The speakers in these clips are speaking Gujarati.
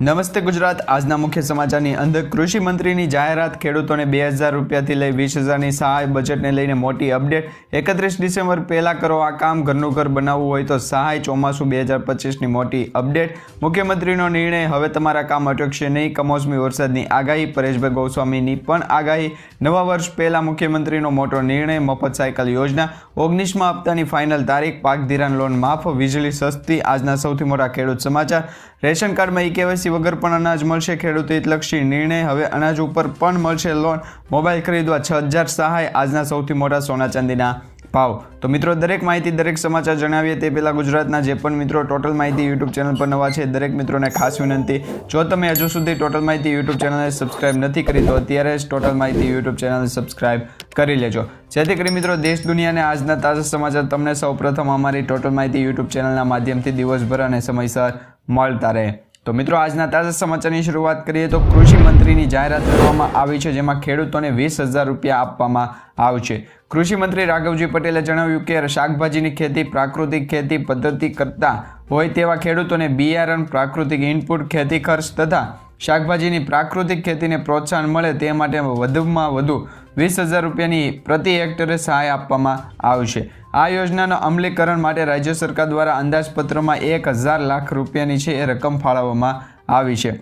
નમસ્તે ગુજરાત. આજના મુખ્ય સમાચારની અંદર કૃષિ મંત્રીની જાહેરાત ખેડૂતોને બે હજાર રૂપિયાથી લઈ વીસ હજારની સહાય બજેટને લઈને મોટી અપડેટ. એકત્રીસ ડિસેમ્બર પહેલાં કરો આ કામ, ઘરનું ઘર બનાવવું હોય તો સહાય, ચોમાસું બે હજાર પચીસની મોટી અપડેટ. મુખ્યમંત્રીનો નિર્ણય, હવે તમારા કામ અટકશે નહીં, કમોસમી વરસાદની આગાહી, પરેશભાઈ ગોસ્વામીની પણ આગાહી. નવા વર્ષ પહેલાં મુખ્યમંત્રીનો મોટો નિર્ણય, મફત સાયકલ યોજના. ઓગણીસમાં હપ્તાની ફાઇનલ તારીખ, પાક ધિરાણ લોન માફ, વીજળી સસ્તી. આજના સૌથી મોટા ખેડૂત સમાચાર. રેશન કાર્ડમાં ઈ કેવાયસી વગર પણ અનાજ મળશે. ખેડૂત હિતલક્ષી નિર્ણય હવે અનાજ ઉપર પણ મળશે લોન. મોબાઈલ ખરીદવા છ હજાર સહાય, આજના સૌથી મોટા સોના ચાંદીના ભાવ. તો મિત્રો, દરેક માહિતી, દરેક સમાચાર જણાવીએ તે પહેલાં ગુજરાતના જે પણ મિત્રો ટોટલ માહિતી યુટ્યુબ ચેનલ પર નવા છે, દરેક મિત્રોને ખાસ વિનંતી. જો તમે હજુ સુધી ટોટલ માહિતી યુટ્યુબ ચેનલને સબસ્ક્રાઇબ નથી કરી, તો અત્યારે જ ટોટલ માહિતી યુટ્યુબ ચેનલને સબસ્ક્રાઇબ કરી લેજો. જેથી કરી મિત્રો, દેશ, દુનિયાને આજના તાજા સમાચાર તમને સૌપ્રથમ અમારી ટોટલ માહિતી યુટ્યુબ ચેનલના માધ્યમથી દિવસભર અને સમયસર મળતા રહે. તો મિત્રો, આજના તાજા સમાચારની શરૂઆત કરીએ તો કૃષિ મંત્રીની જાહેરાત કરવામાં આવી છે, જેમાં ખેડૂતોને વીસ હજાર રૂપિયા આપવામાં આવશે કૃષિ મંત્રી રાઘવજી પટેલે જણાવ્યું કે, શાકભાજીની ખેતી પ્રાકૃતિક ખેતી પદ્ધતિ કરતા હોય તેવા ખેડૂતોને બિયારણ, પ્રાકૃતિક ઇનપુટ ખેતી ખર્ચ તથા શાકભાજીની પ્રાકૃતિક ખેતીને પ્રોત્સાહન મળે તે માટે વધુમાં વધુ વીસ હજાર રૂપિયાની પ્રતિ હેક્ટરે સહાય આપવામાં આવશે. આ યોજનાનો અમલીકરણ માટે રાજ્ય સરકાર દ્વારા અંદાજપત્રમાં એક હજાર લાખ રૂપિયાની છે એ રકમ ફાળવવામાં આવી છે.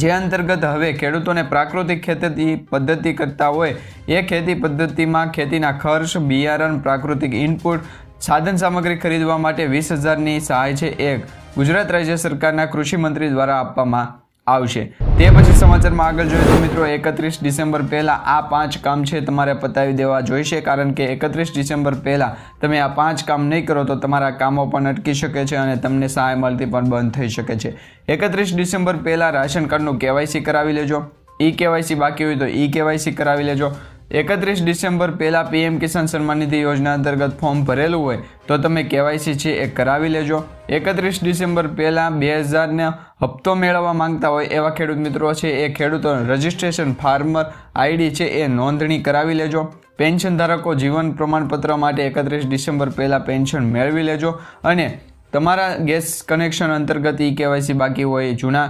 જે અંતર્ગત હવે ખેડૂતોને પ્રાકૃતિક ખેતી પદ્ધતિ કરતા હોય એ ખેતી પદ્ધતિમાં ખેતીના ખર્ચ, બિયારણ, પ્રાકૃતિક ઇનપુટ, સાધન સામગ્રી ખરીદવા માટે વીસ હજારની સહાય છે એક ગુજરાત રાજ્ય સરકારના કૃષિ મંત્રી દ્વારા આપવામાં આવશે. તે પછી સમાચારમાં આગળ જોઈએ તો મિત્રો, એકત્રીસ ડિસેમ્બર પહેલાં આ પાંચ કામ છે તમારે પતાવી દેવા જોઈશે, કારણ કે એકત્રીસ ડિસેમ્બર પહેલાં તમે આ પાંચ કામ નહીં કરો તો તમારા કામો પણ અટકી શકે છે અને તમને સહાય મળતી પણ બંધ થઈ શકે છે. એકત્રીસ ડિસેમ્બર પહેલાં રાશન કાર્ડનું કેવાયસી કરાવી લેજો. ઈ કેવાયસી બાકી હોય તો ઈ કેવાયસી કરાવી લેજો. એકત્રીસ ડિસેમ્બર પહેલાં પીએમ કિસાન સન્માન નિધિ યોજના અંતર્ગત ફોર્મ ભરેલું હોય તો તમે કેવાયસી છે એ કરાવી લેજો. એકત્રીસ ડિસેમ્બર પહેલાં બે હજારનો હપ્તો મેળવવા માંગતા હોય એવા ખેડૂત મિત્રો છે, એ ખેડૂતો રજિસ્ટ્રેશન ફાર્મર આઈડી છે, એ નોંધણી કરાવી લેજો. પેન્શન ધારકો જીવન પ્રમાણપત્ર માટે એકત્રીસ ડિસેમ્બર પહેલાં પેન્શન મેળવી લેજો. અને તમારા ગેસ કનેક્શન અંતર્ગત ઈ કેવાયસી બાકી હોય જૂના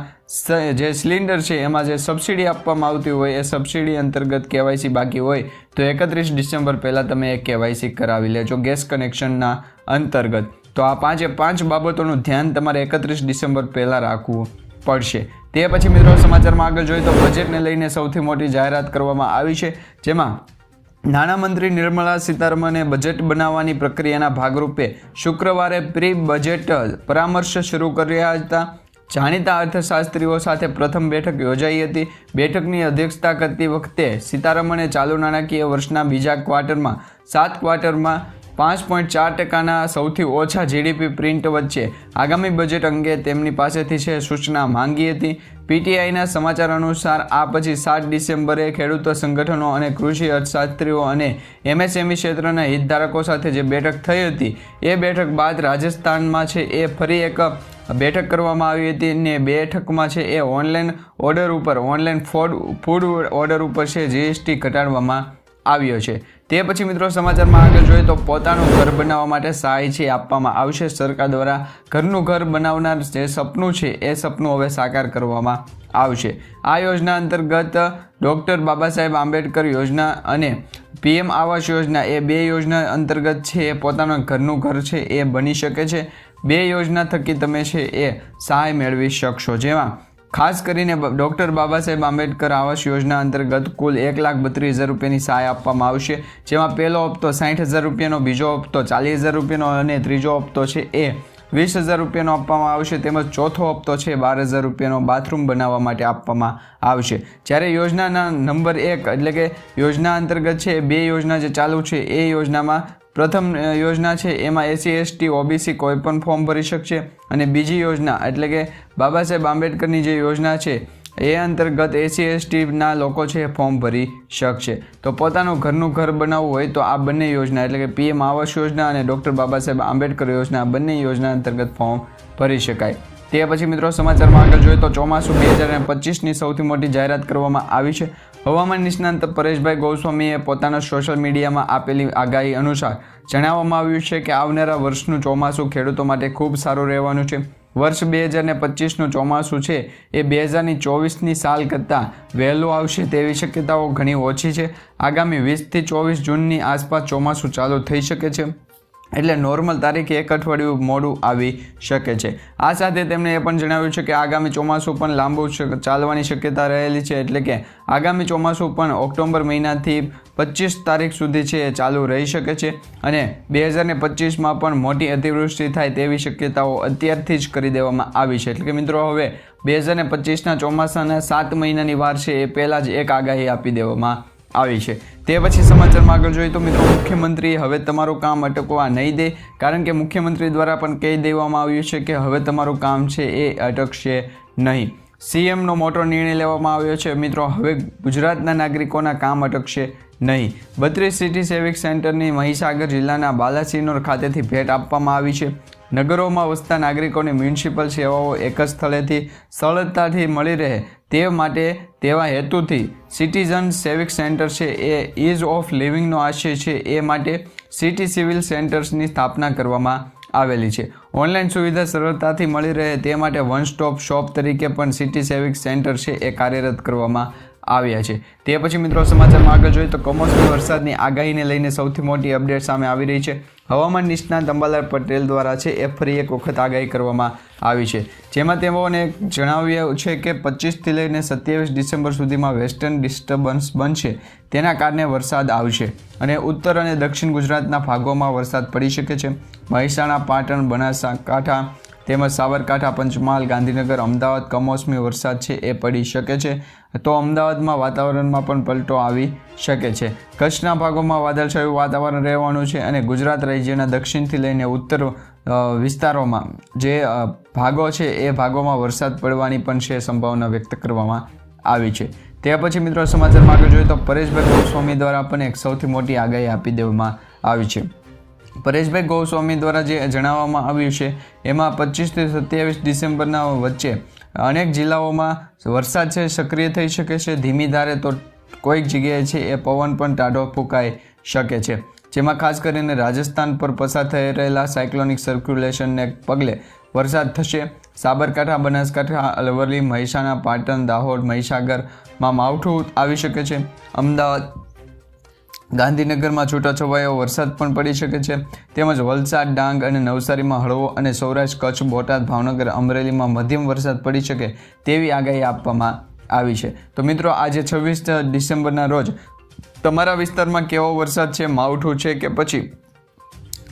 જે સિલિન્ડર છે, એમાં જે સબસિડી આપવામાં આવતી હોય, એ સબસિડી અંતર્ગત કેવાયસી બાકી હોય, તો એકત્રીસ ડિસેમ્બર પહેલાં તમે એ કેવાયસી કરાવી લેજો ગેસ કનેક્શનના અંતર્ગત. તો આ પાંચે પાંચ બાબતોનું ધ્યાન તમારે એકત્રીસ ડિસેમ્બર પહેલાં રાખવું પડશે. તે પછી મિત્રો સમાચારમાં આગળ જોઈએ તો બજેટને લઈને સૌથી મોટી જાહેરાત કરવામાં આવી છે, જેમાં નાણામંત્રી નિર્મલા સીતારમણે બજેટ બનાવવાની પ્રક્રિયાના ભાગરૂપે શુક્રવારે પ્રી બજેટ પરામર્શ શરૂ કર્યા હતા. જાણીતા અર્થશાસ્ત્રીઓ સાથે પ્રથમ બેઠક યોજાઈ હતી. બેઠકની અધ્યક્ષતા કરતી વખતે સીતારમણે ચાલુ નાણાકીય વર્ષના બીજા ક્વાર્ટરમાં, સાત ક્વાર્ટરમાં પાંચ પોઈન્ટ ચાર ટકાના સૌથી ઓછા જીડીપી પ્રિન્ટ વચ્ચે આગામી બજેટ અંગે તેમની પાસેથી છે સૂચના માંગી હતી. પીટીઆઈના સમાચાર અનુસાર આ પછી સાત ડિસેમ્બરે ખેડૂતો સંગઠનો અને કૃષિ અર્થશાસ્ત્રીઓ અને એમએસએમઈ ક્ષેત્રના હિતધારકો સાથે જે બેઠક થઈ હતી, એ બેઠક બાદ રાજસ્થાનમાં છે એ ફરી એક બેઠક કરવામાં આવી હતી ને બેઠકમાં છે એ ઓનલાઈન ઓર્ડર ઉપર, ઓનલાઈન ફૂડ ફૂડ ઓર્ડર ઉપર છે જીએસટી ઘટાડવામાં આવ્યો છે. તે પછી મિત્રો સમાચારમાં આગળ જોઈએ તો પોતાનું ઘર બનાવવા માટે સહાય છે આપવામાં આવશે. સરકાર દ્વારા ઘરનું ઘર બનાવનાર જે સપનું છે એ સપનું હવે સાકાર કરવામાં આવશે. આ યોજના અંતર્ગત ડૉક્ટર બાબા સાહેબ આંબેડકર યોજના અને પીએમ આવાસ યોજના એ બે યોજના અંતર્ગત છે એ પોતાનું ઘરનું ઘર છે એ બની શકે છે. બે યોજના થકી તમે છે એ સહાય મેળવી શકશો. જેમાં ખાસ કરીને ડૉક્ટર બાબા સાહેબ આંબેડકર આવાસ યોજના અંતર્ગત કુલ એક લાખ બત્રીસ હજાર રૂપિયાની સહાય આપવામાં આવશે. જેમાં પહેલો હપ્તો સાઠ હજાર રૂપિયાનો, બીજો હપ્તો ચાલીસ હજાર રૂપિયાનો અને ત્રીજો હપ્તો છે એ વીસ હજાર રૂપિયાનો આપવામાં આવશે. તેમજ ચોથો હપ્તો છે બાર હજાર રૂપિયાનો બાથરૂમ બનાવવા માટે આપવામાં આવશે. જ્યારે યોજનાના નંબર એક એટલે કે યોજના અંતર્ગત છે બે યોજના જે ચાલુ છે એ યોજનામાં પ્રથમ યોજના છે, એમાં એસસી, એસટી, ઓબીસી કોઈ પણ ફોર્મ ભરી શકશે. અને બીજી યોજના, એટલે કે બાબા સાહેબ આંબેડકરની જે યોજના છે, એ અંતર્ગત એસસી એસટીના લોકો છે, એ ફોર્મ ભરી શકશે. તો પોતાનું ઘરનું ઘર બનાવવું હોય તો આ બંને યોજના, એટલે કે પીએમ આવાસ યોજના અને ડૉક્ટર બાબા સાહેબ આંબેડકર યોજના બંને યોજના અંતર્ગત ફોર્મ ભરી શકાય. તે પછી મિત્રો સમાચારમાં આગળ જોઈએ તો ચોમાસું બે હજાર પચીસની સૌથી મોટી જાહેરાત કરવામાં આવી છે. હવામાન નિષ્ણાંત પરેશભાઈ ગોસ્વામીએ પોતાના સોશિયલ મીડિયામાં આપેલી આગાહી અનુસાર જણાવવામાં આવ્યું છે કે આવનારા વર્ષનું ચોમાસું ખેડૂતો માટે ખૂબ સારું રહેવાનું છે. વર્ષ બે હજાર ને પચીસનું ચોમાસું છે એ બે હજારની ચોવીસની સાલ કરતાં વહેલું આવશે તેવી શક્યતાઓ ઘણી ઓછી છે. આગામી વીસથી ચોવીસ જૂનની આસપાસ ચોમાસું ચાલુ થઈ શકે છે. એટલે નોર્મલ તારીખે એક અઠવાડિયું મોડું આવી શકે છે. આ સાથે તેમણે એ પણ જણાવ્યું છે કે આગામી ચોમાસું પણ લાંબુ ચાલવાની શક્યતા રહેલી છે એટલે કે આગામી ચોમાસું પણ ઓક્ટોબર મહિનાથી પચીસ તારીખ સુધી છે એ ચાલુ રહી શકે છે અને બે હજાર ને પચીસમાં પણ મોટી અતિવૃષ્ટિ થાય તેવી શક્યતાઓ અત્યારથી જ કરી દેવામાં આવી છે. એટલે કે મિત્રો હવે બે હજાર ને પચીસના ચોમાસાના સાત મહિનાની વાર છે એ પહેલાં જ એક આગાહી આપી દેવામાં આવી છે. તે પછી સમાચારમાં આગળ જોઈએ તો મિત્રો, મુખ્યમંત્રી હવે તમારું કામ અટકવા નહીં દે, કારણ કે મુખ્યમંત્રી દ્વારા પણ કહી દેવામાં આવ્યું છે કે હવે તમારું કામ છે એ અટકશે નહીં. સીએમનો મોટો નિર્ણય લેવામાં આવ્યો છે. મિત્રો, હવે ગુજરાતના નાગરિકોના કામ અટકશે નહીં. બત્રીસ સિટી સેવિક સેન્ટરની મહીસાગર જિલ્લાના બાલાસિનોર ખાતેથી ભેટ આપવામાં આવી છે. નગરોમાં વસતા નાગરિકોને મ્યુનિસિપલ સેવાઓ એક જ સ્થળેથી સરળતાથી મળી રહે તે માટે તેવા હેતુથી સિટીઝન સેવિક સેન્ટર છે એ ઇઝ ઓફ લિવિંગનો આશય છે એ માટે સિટી સિવિલ સેન્ટર્સની સ્થાપના કરવામાં આવેલી છે. ઓનલાઈન સુવિધા સરળતાથી મળી રહે તે માટે વન સ્ટોપ શોપ તરીકે પણ સિટી સેવિક સેન્ટર છે એ કાર્યરત કરવામાં આવ્યા છે. તે પછી મિત્રો સમાચારમાં આગળ જોઈએ તો કમોસમી વરસાદની આગાહીને લઈને સૌથી મોટી અપડેટ સામે આવી રહી છે. હવામાન નિષ્ણાત અંબાલાલ પટેલ દ્વારા છે, એ ફરી એક વખત આગાહી કરવામાં આવી છે. જેમાં તેઓને જણાવ્યું છે કે પચીસથી લઈને સત્યાવીસ ડિસેમ્બર સુધીમાં વેસ્ટર્ન ડિસ્ટર્બન્સ બનશે. તેના કારણે વરસાદ આવશે અને ઉત્તર અને દક્ષિણ ગુજરાતના ભાગોમાં વરસાદ પડી શકે છે. મહેસાણા, પાટણ, બનાસકાંઠા તેમજ સાબરકાંઠા, પંચમહાલ, ગાંધીનગર, અમદાવાદ, કમોસમી વરસાદ છે એ પડી શકે છે. તો અમદાવાદમાં વાતાવરણમાં પણ પલટો આવી શકે છે. કચ્છના ભાગોમાં વાદળછાયું વાતાવરણ રહેવાનું છે અને ગુજરાત રાજ્યના દક્ષિણથી લઈને ઉત્તર વિસ્તારોમાં જે ભાગો છે એ ભાગોમાં વરસાદ પડવાની પણ છે સંભાવના વ્યક્ત કરવામાં આવી છે. તે પછી મિત્રો સમાચારમાં આગળ જોઈએ તો પરેશભાઈ ગોસ્વામી દ્વારા પણ એક સૌથી મોટી આગાહી આપી દેવામાં આવી છે. પરેશભાઈ ગોસ્વામી દ્વારા જે જણાવવામાં આવ્યું છે, એમાં પચીસથી સત્યાવીસ ડિસેમ્બરના વચ્ચે અનેક જિલ્લાઓમાં વરસાદ છે, સક્રિય થઈ શકે છે. ધીમી ધારે તો કોઈક જગ્યાએ છે, એ પવન પણ ટાઢો ફૂંકાઈ શકે છે. જેમાં ખાસ કરીને રાજસ્થાન પર પસાર થઈ રહેલા સાયક્લોનિક સર્ક્યુલેશનને પગલે વરસાદ થશે. સાબરકાંઠા, બનાસકાંઠા, અરવલ્લી, મહેસાણા, પાટણ, દાહોદ, મહીસાગરમાં માવઠું આવી શકે છે. અમદાવાદ ગાંધીનગરમાં છૂટાછવાયો વરસાદ પણ પડી શકે છે. તેમજ વલસાડ, ડાંગ અને નવસારીમાં હળવો અને સૌરાષ્ટ્ર, કચ્છ, બોટાદ, ભાવનગર, અમરેલીમાં મધ્યમ વરસાદ પડી શકે તેવી આગાહી આપવામાં આવી છે. તો મિત્રો, આજે છવ્વીસ ડિસેમ્બરના રોજ તમારા વિસ્તારમાં કેવો વરસાદ છે, માવઠું છે કે પછી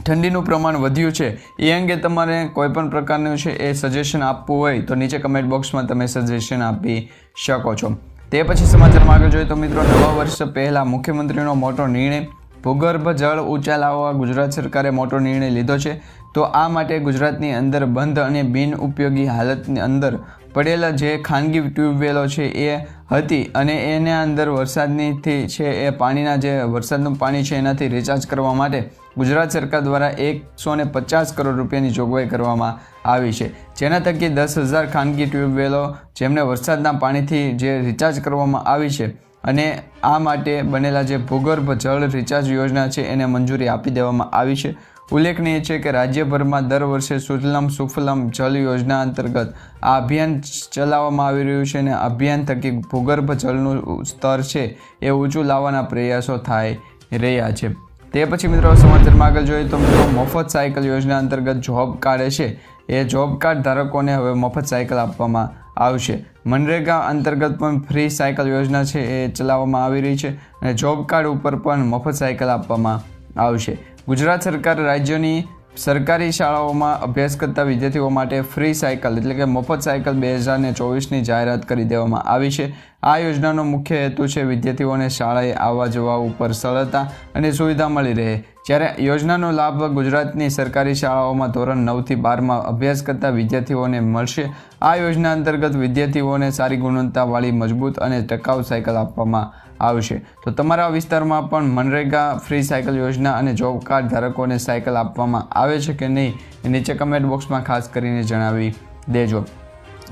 ઠંડીનું પ્રમાણ વધ્યું છે, એ અંગે તમારે કોઈપણ પ્રકારનું છે એ સજેશન આપવું હોય તો નીચે કમેન્ટ બોક્સમાં તમે સજેશન આપી શકો છો. તે પછી સમાચારમાં આગળ જોઈએ તો મિત્રો, નવા વર્ષ પહેલાં મુખ્યમંત્રીનો મોટો નિર્ણય ભૂગર્ભ જળ ઊંચા લાવવા ગુજરાત સરકારે મોટો નિર્ણય લીધો છે. તો આ માટે ગુજરાતની અંદર બંધ અને બિન ઉપયોગી હાલતની અંદર પડેલા જે ખાનગી ટ્યુબવેલો છે એ હતી અને એના અંદર વરસાદનીથી છે એ પાણીના જે વરસાદનું પાણી છે એનાથી રિચાર્જ કરવા માટે ગુજરાત સરકાર દ્વારા એકસો ને પચાસ કરોડ રૂપિયાની જોગવાઈ કરવામાં આવી છે. જેના થકી દસ હજાર ખાનગી ટ્યુબવેલો જેમને વરસાદના પાણીથી જે રિચાર્જ કરવામાં આવી છે અને આ માટે બનેલા જે ભૂગર્ભ જળ રિચાર્જ યોજના છે એને મંજૂરી આપી દેવામાં આવી છે. ઉલ્લેખનીય છે કે રાજ્યભરમાં દર વર્ષે સુજલમ સુફલમ જલ યોજના અંતર્ગત આ અભિયાન ચલાવવામાં આવી રહ્યું છે અને અભિયાન થકી ભૂગર્ભ જળનું સ્તર છે એ ઊંચું લાવવાના પ્રયાસો થાય રહ્યા છે. તે પછી મિત્રો સમાચારમાં આગળ જોઈએ તો મિત્રો મફત સાયકલ યોજના અંતર્ગત જોબ કાર્ડ છે એ જોબ કાર્ડ ધારકોને હવે મફત સાયકલ આપવામાં આવશે. મનરેગા અંતર્ગત પણ ફ્રી સાયકલ યોજના છે એ ચલાવવામાં આવી રહી છે અને જોબ કાર્ડ ઉપર પણ મફત સાયકલ આપવામાં આવશે. ગુજરાત સરકાર રાજ્યની સરકારી શાળાઓમાં અભ્યાસ કરતા વિદ્યાર્થીઓ માટે ફ્રી સાયકલ એટલે કે મફત સાયકલ બે હજારને ચોવીસની જાહેરાત કરી દેવામાં આવી છે. આ યોજનાનો મુખ્ય હેતુ છે વિદ્યાર્થીઓને શાળાએ આવવા જવા ઉપર સરળતા અને સુવિધા મળી રહે. જ્યારે યોજનાનો લાભ ગુજરાતની સરકારી શાળાઓમાં ધોરણ નવથી બારમાં અભ્યાસ કરતા વિદ્યાર્થીઓને મળશે, આ યોજના અંતર્ગત વિદ્યાર્થીઓને સારી ગુણવત્તાવાળી, મજબૂત અને ટકાઉ સાયકલ આપવામાં આવશે. તો તમારા વિસ્તારમાં પણ મનરેગા ફ્રી સાયકલ યોજના અને જોબ કાર્ડ ધારકોને સાયકલ આપવામાં આવે છે કે નહીં નીચે કમેન્ટ બોક્સમાં ખાસ કરીને જણાવી દેજો.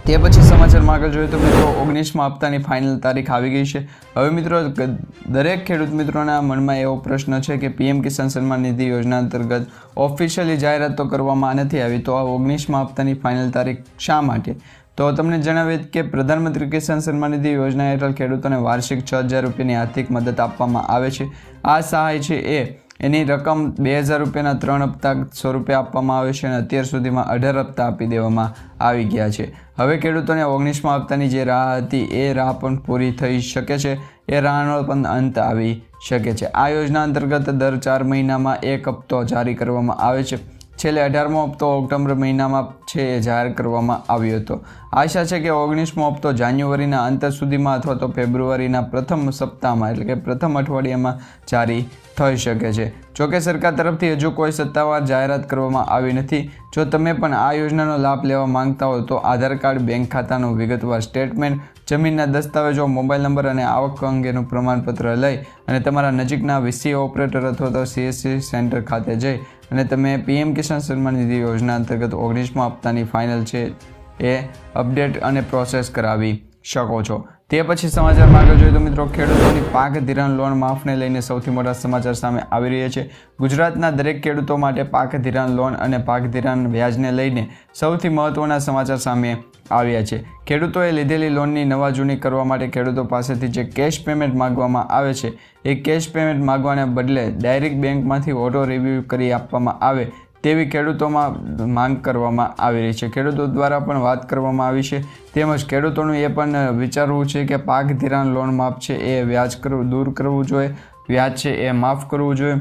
તે પછી સમાચારમાં આગળ જોઈએ તો મિત્રો ઓગણીસમાં હપ્તાની ફાઇનલ તારીખ આવી ગઈ છે. હવે મિત્રો દરેક ખેડૂત મિત્રોના મનમાં એવો પ્રશ્ન છે કે પીએમ કિસાન સન્માન નિધિ યોજના અંતર્ગત ઓફિશિયલી જાહેરાત તો કરવામાં નથી આવી, તો આ ઓગણીસમાં હપ્તાની ફાઇનલ તારીખ શા માટે? તો તમને જણાવીએ કે પ્રધાનમંત્રી કિસાન સન્માન નિધિ યોજના હેઠળ ખેડૂતોને વાર્ષિક છ હજાર રૂપિયાની આર્થિક મદદ આપવામાં આવે છે. આ સહાય છે એ એની રકમ બે હજાર રૂપિયાના ત્રણ હપ્તા સ્વરૂપે આપવામાં આવે છે અને અત્યાર સુધીમાં અઢાર હપ્તા આપી દેવામાં આવી ગયા છે. હવે ખેડૂતોને ઓગણીસમા હપ્તાની જે રાહ હતી, એ રાહ પણ પૂરી થઈ શકે છે. એ રાહનો પણ અંત આવી શકે છે. આ યોજના અંતર્ગત દર ચાર મહિનામાં એક હપ્તો જારી કરવામાં આવે છે. છેલ્લે અઢારમો હપ્તો ઓક્ટોબર મહિનામાં છે એ જાહેર કરવામાં આવ્યો હતો. આશા છે કે ઓગણીસમો હપ્તો જાન્યુઆરીના અંત સુધીમાં અથવા તો ફેબ્રુઆરીના પ્રથમ સપ્તાહમાં, એટલે કે પ્રથમ અઠવાડિયામાં જારી થઈ શકે છે. જોકે સરકાર તરફથી હજુ કોઈ સત્તાવાર જાહેરાત કરવામાં આવી નથી. જો તમે પણ આ યોજનાનો લાભ લેવા માંગતા હો, તો આધાર કાર્ડ, બેંક ખાતાનું વિગતવાર સ્ટેટમેન્ટ, જમીનના દસ્તાવેજો, મોબાઈલ નંબર અને આવક અંગેનું પ્રમાણપત્ર લઈ અને તમારા નજીકના વીસી ઓપરેટર અથવા તો સીએસસી સેન્ટર ખાતે જઈ અને તમે પીએમ કિસાન સન્માન નિધિ યોજના અંતર્ગત ઓગણીસમાં હપ્તાની ફાઇનલ છે એ અપડેટ અને પ્રોસેસ કરાવી શકો છો. તે પછી સમાચારમાં આગળ જોઈએ તો મિત્રો ખેડૂતોની પાક ધિરાણ લોન માફને લઈને સૌથી મોટા સમાચાર સામે આવી રહ્યા છે. ગુજરાતના દરેક ખેડૂતો માટે પાક ધિરાણ લોન અને પાક ધિરાણ વ્યાજને લઈને સૌથી મહત્ત્વના સમાચાર સામે આવ્યા છે. ખેડૂતોએ લીધેલી લોનની નવા જૂની કરવા માટે ખેડૂતો પાસેથી જે કેશ પેમેન્ટ માગવામાં આવે છે, એ કેશ પેમેન્ટ માગવાને બદલે ડાયરેક્ટ બેંકમાંથી ઓટો રિવ્યૂ કરી આપવામાં આવે તેવી ખેડૂતોમાં માંગ કરવામાં આવી રહી છે. ખેડૂતો દ્વારા પણ વાત કરવામાં આવી છે. તેમજ ખેડૂતોનું એ પણ વિચારવું છે કે પાક ધિરાણ, લોન માફ છે એ વ્યાજ કરવું, દૂર કરવું જોઈએ. વ્યાજ છે એ માફ કરવું જોઈએ.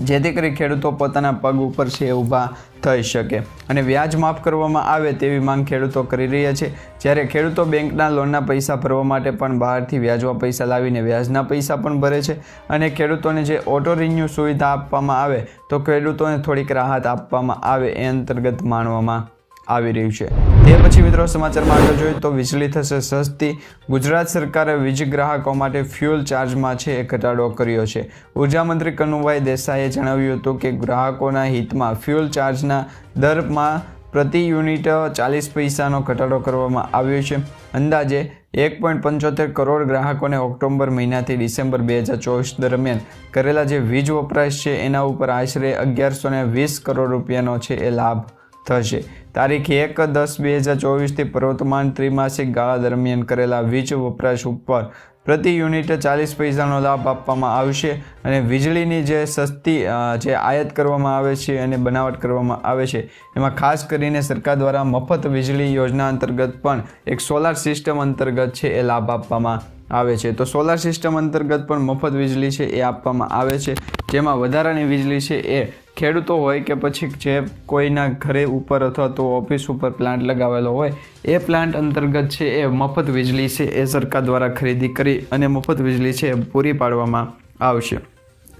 જેથી કરી ખેડૂતો પોતાના પગ ઉપર છે ઊભા થઈ શકે અને વ્યાજ માફ કરવામાં આવે તેવી માંગ ખેડૂતો કરી રહ્યા છે. જ્યારે ખેડૂતો બેંકના લોનના પૈસા ભરવા માટે પણ બહારથી વ્યાજવા પૈસા લાવીને વ્યાજના પૈસા પણ ભરે છે અને ખેડૂતોને જે ઓટો રિન્યુ સુવિધા આપવામાં આવે તો ખેડૂતોને થોડીક રાહત આપવામાં આવે એ અંતર્ગત માનવામાં આવી રહ્યું છે. તે પછી મિત્રો સમાચારમાં આગળ જોઈએ તો વીજળી થશે સસ્તી. ગુજરાત સરકારે વીજ ગ્રાહકો માટે ફ્યુઅલ ચાર્જમાં છે એ ઘટાડો કર્યો છે. ઊર્જા મંત્રી કનુભાઈ દેસાઈએ જણાવ્યું હતું કે ગ્રાહકોના હિતમાં ફ્યુઅલ ચાર્જના દરમાં પ્રતિ યુનિટ ચાલીસ પૈસાનો ઘટાડો કરવામાં આવ્યો છે. અંદાજે એક પોઈન્ટ પંચોતેર કરોડ ગ્રાહકોને ઓક્ટોબર મહિનાથી ડિસેમ્બર બે હજાર ચોવીસ દરમિયાન કરેલા જે વીજ વપરાશ છે એના ઉપર આશરે અગિયારસો વીસ કરોડ રૂપિયાનો છે એ લાભ થશે. તારીખ એક દસ બે હજાર ચોવીસથી પ્રવર્તમાન ત્રિમાસિક ગાળા દરમિયાન કરેલા વીજ વપરાશ ઉપર પ્રતિ યુનિટ ચાલીસ પૈસાનો લાભ આપવામાં આવશે અને વીજળીની જે સસ્તી જે આયાત કરવામાં આવે છે અને બનાવટ કરવામાં આવે છે, એમાં ખાસ કરીને સરકાર દ્વારા મફત વીજળી યોજના અંતર્ગત પણ એક સોલાર સિસ્ટમ અંતર્ગત છે એ લાભ આપવામાં આવે છે. તો સોલાર સિસ્ટમ અંતર્ગત પણ મફત વીજળી છે એ આપવામાં આવે છે. જેમાં વધારાની વીજળી છે એ ખેડૂતો હોય કે પછી જે કોઈના ઘરે ઉપર અથવા તો ઓફિસ ઉપર પ્લાન્ટ લગાવેલો હોય, એ પ્લાન્ટ અંતર્ગત છે એ મફત વીજળી છે એ સરકાર દ્વારા ખરીદી કરી અને મફત વીજળી છે એ પૂરી પાડવામાં આવશે.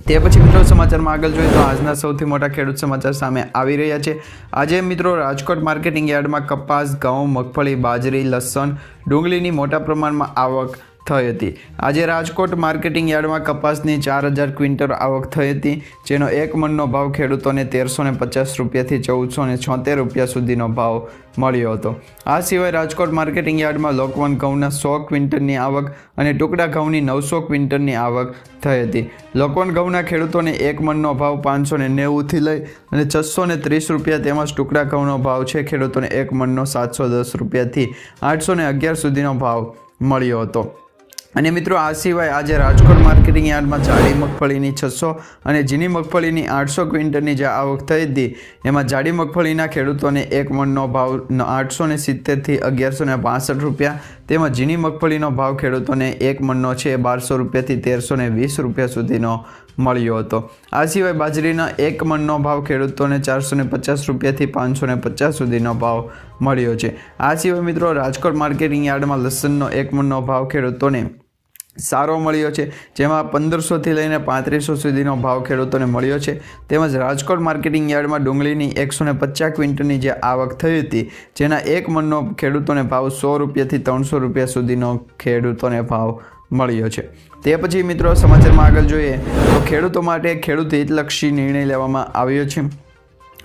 તે પછી મિત્રો સમાચારમાં આગળ જોઈએ તો આજના સૌથી મોટા ખેડૂત સમાચાર સામે આવી રહ્યા છે. આજે મિત્રો રાજકોટ માર્કેટિંગ યાર્ડમાં કપાસ, ઘઉં, મગફળી, બાજરી, લસણ ડુંગળીની મોટા પ્રમાણમાં આવક થઈ હતી. આજે રાજકોટ માર્કેટિંગ યાર્ડમાં કપાસની ચાર હજાર ક્વિન્ટલ આવક થઈ હતી, જેનો એક મણનો ભાવ ખેડૂતોને તેરસો ને પચાસ રૂપિયાથી ચૌદસો ને છોતેર રૂપિયા સુધીનો ભાવ મળ્યો હતો. આ સિવાય રાજકોટ માર્કેટિંગ યાર્ડમાં લોકવન ઘઉંના સો ક્વિન્ટલની આવક અને ટુકડા ઘઉંની નવસો ક્વિન્ટલની આવક થઈ હતી. લોકવન ઘઉંના ખેડૂતોને એક મણનો ભાવ પાંચસો ને નેવુંથી લઈ અને છસો ને ત્રીસ રૂપિયા તેમજ ટુકડા ઘઉંનો ભાવ છે ખેડૂતોને એક મણનો સાતસો દસ રૂપિયાથી આઠસો ને અગિયાર સુધીનો ભાવ મળ્યો હતો. અને મિત્રો, આ સિવાય આજે રાજકોટ માર્કેટિંગ યાર્ડમાં જાડી મગફળીની છસો અને ઝીણી મગફળીની આઠસો ક્વિન્ટલની જે આવક થઈ હતી, એમાં જાડી મગફળીના ખેડૂતોને એક મણનો ભાવ આઠસો ને સિત્તેરથી અગિયારસો ને બાસઠ રૂપિયા તેમજ ઝીણી મગફળીનો ભાવ ખેડૂતોને એક મણનો છે બારસો રૂપિયાથી તેરસો ને વીસ રૂપિયા સુધીનો મળ્યો હતો. આ સિવાય બાજરીના એક મણનો ભાવ ખેડૂતોને ચારસો ને પચાસ રૂપિયાથી પાંચસો ને પચાસ સુધીનો ભાવ મળ્યો છે. આ સિવાય મિત્રો, રાજકોટ માર્કેટિંગ યાર્ડમાં લસણનો એક મણનો ભાવ ખેડૂતોને સારો મળ્યો છે, જેમાં પંદરસોથી લઈને પાંત્રીસો સુધીનો ભાવ ખેડૂતોને મળ્યો છે. તેમજ રાજકોટ માર્કેટિંગ યાર્ડમાં ડુંગળીની એકસો ને પચાસ ક્વિન્ટલની જે આવક થઈ હતી, જેના એક મણનો ખેડૂતોને ભાવ સો રૂપિયાથી ત્રણસો રૂપિયા સુધીનો ખેડૂતોને ભાવ મળ્યો છે. તે પછી મિત્રો સમાચારમાં આગળ જોઈએ, તો ખેડૂતો માટે ખેડૂત હિતલક્ષી નિર્ણય લેવામાં આવ્યો છે.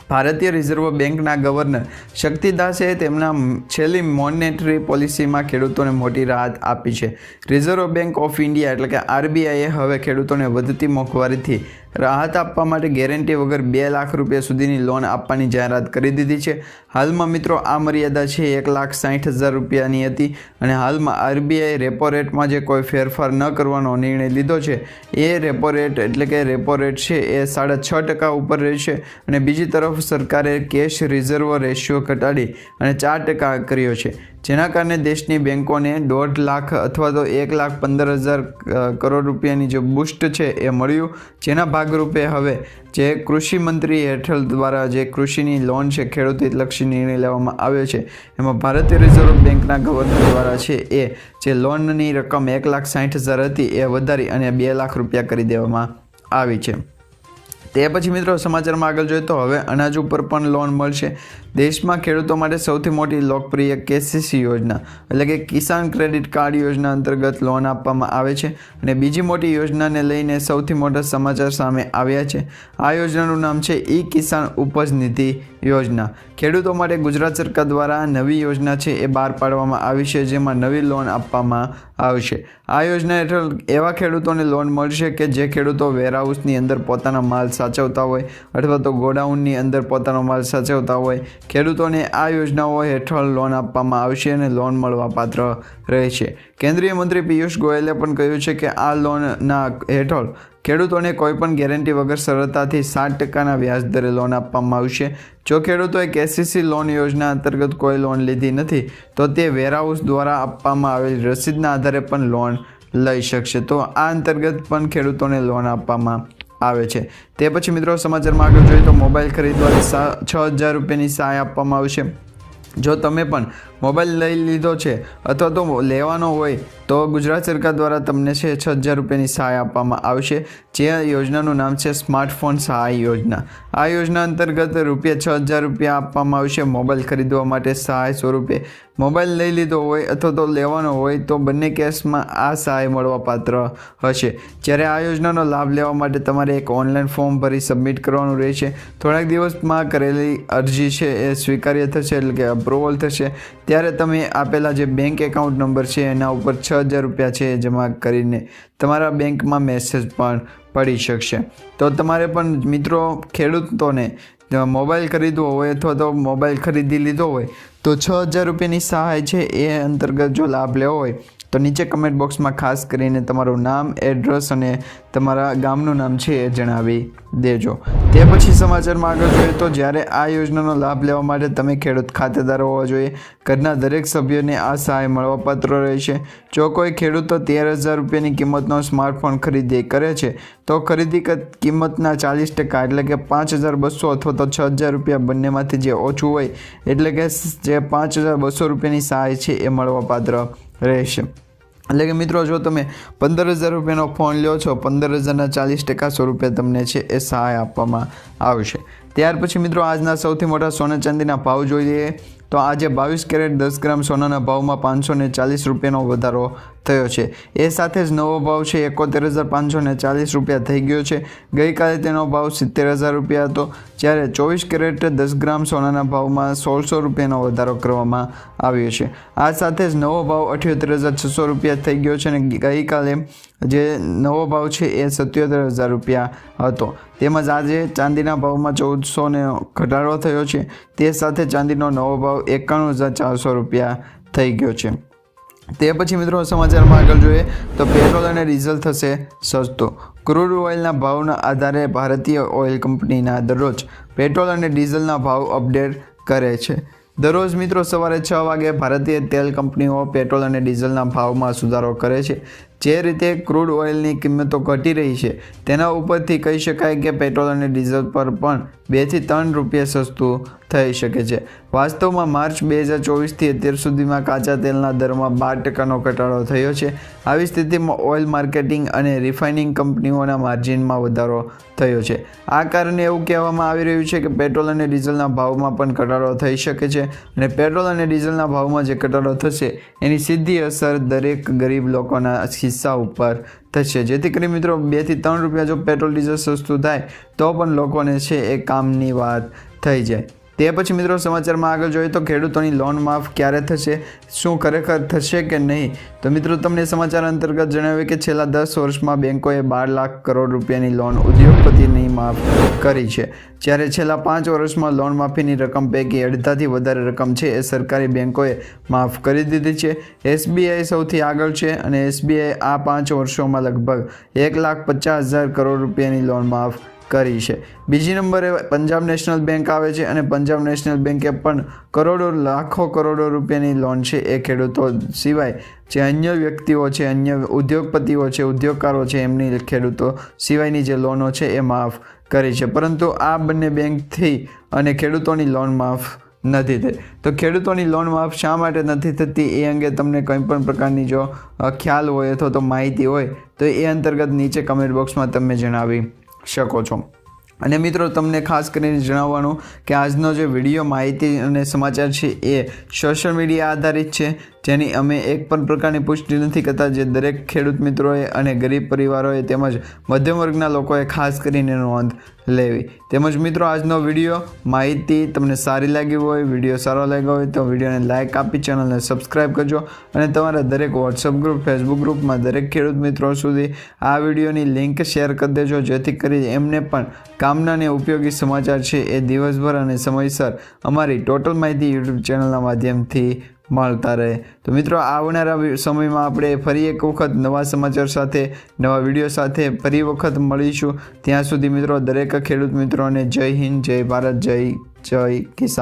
ભારતીય રિઝર્વ બેંકના ગવર્નર શક્તિદાસે તેમના છેલ્લી મોનેટરી પોલિસીમાં ખેડૂતોને મોટી રાહત આપી છે. રિઝર્વ બેંક ઓફ ઇન્ડિયા એટલે કે આરબીઆઈએ હવે ખેડૂતોને વધતી મોંઘવારીથી રાહત આપવા માટે ગેરંટી વગર બે લાખ રૂપિયા સુધીની લોન આપવાની જાહેરાત કરી દીધી છે. હાલમાં મિત્રો આ મર્યાદા છે એક લાખ સાઠ હજાર રૂપિયાની હતી અને હાલમાં આરબીઆઈ રેપો રેટમાં જે કોઈ ફેરફાર ન કરવાનો નિર્ણય લીધો છે, એ રેપો રેટ એટલે કે રેપો રેટ છે એ સાડા છ ટકા ઉપર રહેશે અને બીજી તરફ સરકારે કેશ રિઝર્વ રેશિયો ઘટાડી અને ચાર ટકા કર્યો છે. જેના કારણે દેશની બેન્કોને દોઢ લાખ અથવા તો એક લાખ પંદર હજાર કરોડ રૂપિયાની જે બુસ્ટ છે એ મળ્યું. જેના ભાગરૂપે હવે જે કૃષિ મંત્રી હેઠળ દ્વારા જે કૃષિની લોન છે, ખેડૂત હિતલક્ષી નિર્ણય લેવામાં આવ્યો છે, એમાં ભારતીય રિઝર્વ બેંકના ગવર્નર દ્વારા છે એ જે લોનની રકમ એક લાખ સાઠ હજાર હતી એ વધારી અને બે લાખ રૂપિયા કરી દેવામાં આવી છે. તે પછી મિત્રો સમાચારમાં આગળ જોઈએ તો હવે અનાજ ઉપર પણ લોન મળશે. દેશમાં ખેડૂતો માટે સૌથી મોટી લોકપ્રિય કેસીસી યોજના એટલે કે કિસાન ક્રેડિટ કાર્ડ યોજના અંતર્ગત લોન આપવામાં આવે છે અને બીજી મોટી યોજનાને લઈને સૌથી મોટા સમાચાર સામે આવ્યા છે. આ યોજનાનું નામ છે ઈ કિસાન ઉપજ નિધિ યોજના. ખેડૂતો માટે ગુજરાત સરકાર દ્વારા નવી યોજના છે એ બહાર પાડવામાં આવી છે, જેમાં નવી લોન આપવામાં આવશે. આ યોજના હેઠળ એવા ખેડૂતોને લોન મળશે કે જે ખેડૂતો વેરહાઉસની અંદર પોતાના માલ સાચવતા હોય અથવા તો ગોડાઉનની અંદર પોતાનો માલ સાચવતા હોય. ખેડૂતોને આ યોજનાઓ હેઠળ લોન આપવામાં આવશે અને લોન મળવા પાત્ર રહેશે. કેન્દ્રીય મંત્રી પિયુષ ગોયલે પણ કહ્યું છે કે આ લોનના હેઠળ ખેડૂતોને કોઈપણ ગેરંટી વગર સરળતાથી સાત ટકાના વ્યાજ દરે લોન આપવામાં આવશે. જો ખેડૂતોએ કેસીસી લોન યોજના અંતર્ગત કોઈ લોન લીધી નથી, તો તે વેરહાઉસ દ્વારા આપવામાં આવેલી રસીદના આધારે પણ લોન લઈ શકશે. તો આ અંતર્ગત પણ ખેડૂતોને લોન આપવામાં આવે છે. તે પછી મિત્રો સમાચારમાં આગળ જોઈએ તો મોબાઈલ ખરીદવાની છ હજાર રૂપિયાની સહાય આપવામાં આવશે. જો તમે પણ મોબાઈલ લઈ લીધો છે અથવા તો લેવાનો હોય તો ગુજરાત સરકાર દ્વારા તમને છે છ હજાર રૂપિયાની સહાય આપવામાં આવશે. જે યોજનાનું નામ છે સ્માર્ટફોન સહાય યોજના. આ યોજના અંતર્ગત રૂપિયા છ હજાર રૂપિયા આપવામાં આવશે મોબાઈલ ખરીદવા માટે સહાય સ્વરૂપે. મોબાઈલ લઈ લીધો હોય અથવા તો લેવાનો હોય તો બંને કેસમાં આ સહાય મળવા પાત્ર હશે. જ્યારે આ યોજનાનો લાભ લેવા માટે તમારે એક ઓનલાઈન ફોર્મ ભરી સબમિટ કરવાનું રહેશે. થોડાક દિવસમાં કરેલી અરજી છે એ સ્વીકાર્ય થશે એટલે કે અપ્રુવલ થશે. ત્યારે તમે આપેલા જે બેંક એકાઉન્ટ નંબર છે, એના ઉપર છ હજાર રૂપિયા છે જમા કરીને તમારા બેંકમાં મેસેજ પણ પડી શકશે. તો તમારે પણ મિત્રો ખેડૂતોને મોબાઈલ ખરીદવો હોય અથવા તો મોબાઈલ ખરીદી લીધો હોય, તો છ હજાર રૂપિયાની સહાય છે એ અંતર્ગત જો લાભ લેવો હોય તો નીચે કમેન્ટ બોક્સમાં ખાસ કરીને તમારું નામ એડ્રેસ અને તમારા ગામનું નામ છે એ જણાવી દેજો. તે પછી સમાચારમાં આગળ જોઈએ તો જ્યારે આ યોજનાનો લાભ લેવા માટે તમે ખેડૂત ખાતેદાર હોવા જોઈએ, ઘરના દરેક સભ્યોને આ સહાય મળવાપાત્ર રહેશે. જો કોઈ ખેડૂતો તેર હજાર રૂપિયાની કિંમતનો સ્માર્ટફોન ખરીદી કરે છે, તો ખરીદી કિંમતના ચાલીસ ટકા એટલે કે પાંચ હજાર બસો અથવા તો છ હજાર રૂપિયા બંનેમાંથી જે ઓછું હોય, એટલે કે જે પાંચ હજાર બસો રૂપિયાની સહાય છે એ મળવાપાત્ર રહેશે. એટલે કે મિત્રો, જો તમે પંદર હજાર રૂપિયાનો ફોન લ્યો છો પંદર હજારના ચાલીસ ટકા સ્વરૂપે તમને છે એ સહાય આપવામાં આવશે. ત્યાર પછી મિત્રો, આજના સૌથી મોટા સોના ચાંદીના ભાવ જોઈએ. તો આજે બાવીસ કેરેટ દસ ગ્રામ સોનાના ભાવમાં પાંચસો ને ચાલીસ રૂપિયાનો વધારો થયો છે. એ સાથે જ નવો ભાવ છે, એકોતેર હજાર પાંચસો ચાલીસ રૂપિયા થઈ ગયો છે. ગઈકાલે તેનો ભાવ સિત્તેર હજાર રૂપિયા હતો. જ્યારે ચોવીસ કેરેટ દસ ગ્રામ સોનાના ભાવમાં સોળસો રૂપિયાનો વધારો કરવામાં આવ્યો છે. આ સાથે જ નવો ભાવ અઠ્યોતેર હજાર છસો રૂપિયા થઈ ગયો છે અને ગઈકાલે જે નવો ભાવ છે એ સત્યોતેર હજાર રૂપિયા હતો. તેમજ આજે ચાંદીના ભાવમાં ચૌદસો ને ઘટાડો થયો છે. તે સાથે ચાંદીનો નવો ભાવ એકાણું હજાર ચારસો રૂપિયા થઈ ગયો છે. તે પછી મિત્રો સમાચારમાં આગળ જોઈએ તો પેટ્રોલ અને ડીઝલ થશે સસ્તો. ક્રૂડ ઓઇલના ભાવના આધારે ભારતીય ઓઇલ કંપનીના દરરોજ પેટ્રોલ અને ડીઝલના ભાવ અપડેટ કરે છે. દરરોજ મિત્રો સવારે છ વાગે ભારતીય તેલ કંપનીઓ પેટ્રોલ અને ડીઝલના ભાવમાં સુધારો કરે છે. જે રીતે ક્રૂડ ઓઇલની કિંમતો ઘટી રહી છે, તેના ઉપરથી કહી શકાય કે પેટ્રોલ અને ડીઝલ પર પણ બેથી ત્રણ રૂપિયા સસ્તું થઈ શકે છે. વાસ્તવમાં માર્ચ બે હજાર ચોવીસથી અત્યાર સુધીમાં કાચા તેલના દરમાં બાર ટકાનો ઘટાડો થયો છે. આવી સ્થિતિમાં ઓઇલ માર્કેટિંગ અને રિફાઇનિંગ કંપનીઓના માર્જિનમાં વધારો થયો છે. આ કારણે એવું કહેવામાં આવી રહ્યું છે કે પેટ્રોલ અને ડીઝલના ભાવમાં પણ ઘટાડો થઈ શકે છે અને પેટ્રોલ અને ડીઝલના ભાવમાં જે ઘટાડો થશે એની સીધી અસર દરેક ગરીબ લોકોના હિસ્સા ઉપર થશે. જેથી કરી મિત્રો બેથી ત્રણ રૂપિયા જો પેટ્રોલ ડીઝલ સસ્તું થાય, તો પણ લોકોને છે એ કામની વાત થઈ જાય. તે પછી મિત્રો સમાચારમાં આગળ જોઈએ તો ખેડૂતોની લોન માફ ક્યારે થશે? શું ખરેખર થશે કે નહીં? તો મિત્રો તમને સમાચાર અંતર્ગત જણાવ્યું કે છેલ્લા દસ વર્ષમાં બેન્કોએ બાર લાખ કરોડ રૂપિયાની લોન ઉદ્યોગપતિની માફ કરી છે. જ્યારે છેલ્લા પાંચ વર્ષમાં લોન માફીની રકમ પૈકી અડધાથી વધારે રકમ છે એ સરકારી બેન્કોએ માફ કરી દીધી છે. એસબીઆઈ સૌથી આગળ છે અને એસબીઆઈ આ પાંચ વર્ષોમાં લગભગ એક લાખ પચાસ હજાર કરોડ રૂપિયાની લોન માફ કરી છે. બીજી નંબરે પંજાબ નેશનલ બેંક આવે છે અને પંજાબ નેશનલ બેંકે પણ કરોડો, લાખો કરોડો રૂપિયાની લોન છે એ ખેડૂતો સિવાય જે અન્ય વ્યક્તિઓ છે, અન્ય ઉદ્યોગપતિઓ છે, ઉદ્યોગકારો છે, એમની ખેડૂતો સિવાયની જે લોનો છે એ માફ કરી છે. પરંતુ આ બંને બેંકથી અને ખેડૂતોની લોન માફ નથી થઈ. તો ખેડૂતોની લોન માફ શા માટે નથી થતી એ અંગે તમને કંઈ પણ પ્રકારની જો ખ્યાલ હોય અથવા તો માહિતી હોય તો એ અંતર્ગત નીચે કમેન્ટ બોક્સમાં તમે જણાવી શકો છો. અને મિત્રો, તમને ખાસ કરીને જણાવવાનું કે આજનો જે વીડિયો માહિતી અને સમાચાર છે એ સોશિયલ મીડિયા આધારિત છે. જેની અમે એક પણ પ્રકારની પુષ્ટિ નથી કરતા જે દરેક ખેડૂત મિત્રોએ અને ગરીબ પરિવારોએ તેમજ મધ્યમ વર્ગના લોકોએ ખાસ કરીને નોંધ લેવી. તેમજ મિત્રો, આજનો વીડિયો માહિતી તમને સારી લાગી હોય, વીડિયો સારો લાગ્યો હોય તો વિડીયોને લાઇક આપી, ચેનલને સબસ્ક્રાઈબ કરજો અને તમારા દરેક વોટ્સઅપ ગ્રુપ ફેસબુક ગ્રુપમાં દરેક ખેડૂત મિત્રો સુધી આ વિડીયોની લિંક શેર કરી દેજો, જેથી કરી એમને પણ કામના અને ઉપયોગી સમાચાર છે એ દિવસભર અને સમયસર અમારી ટોટલ માહિતી યુટ્યુબ ચેનલના માધ્યમથી મળતા રહે. તો મિત્રો, આવનારા સમયમાં આપણે ફરી એક વખત નવા સમાચાર સાથે, નવા વીડિયો સાથે ફરી વખત મળીશું. ત્યાં સુધી મિત્રો, દરેક ખેડૂત મિત્રોને જય હિન્દ, જય ભારત, જય જય કિસાન.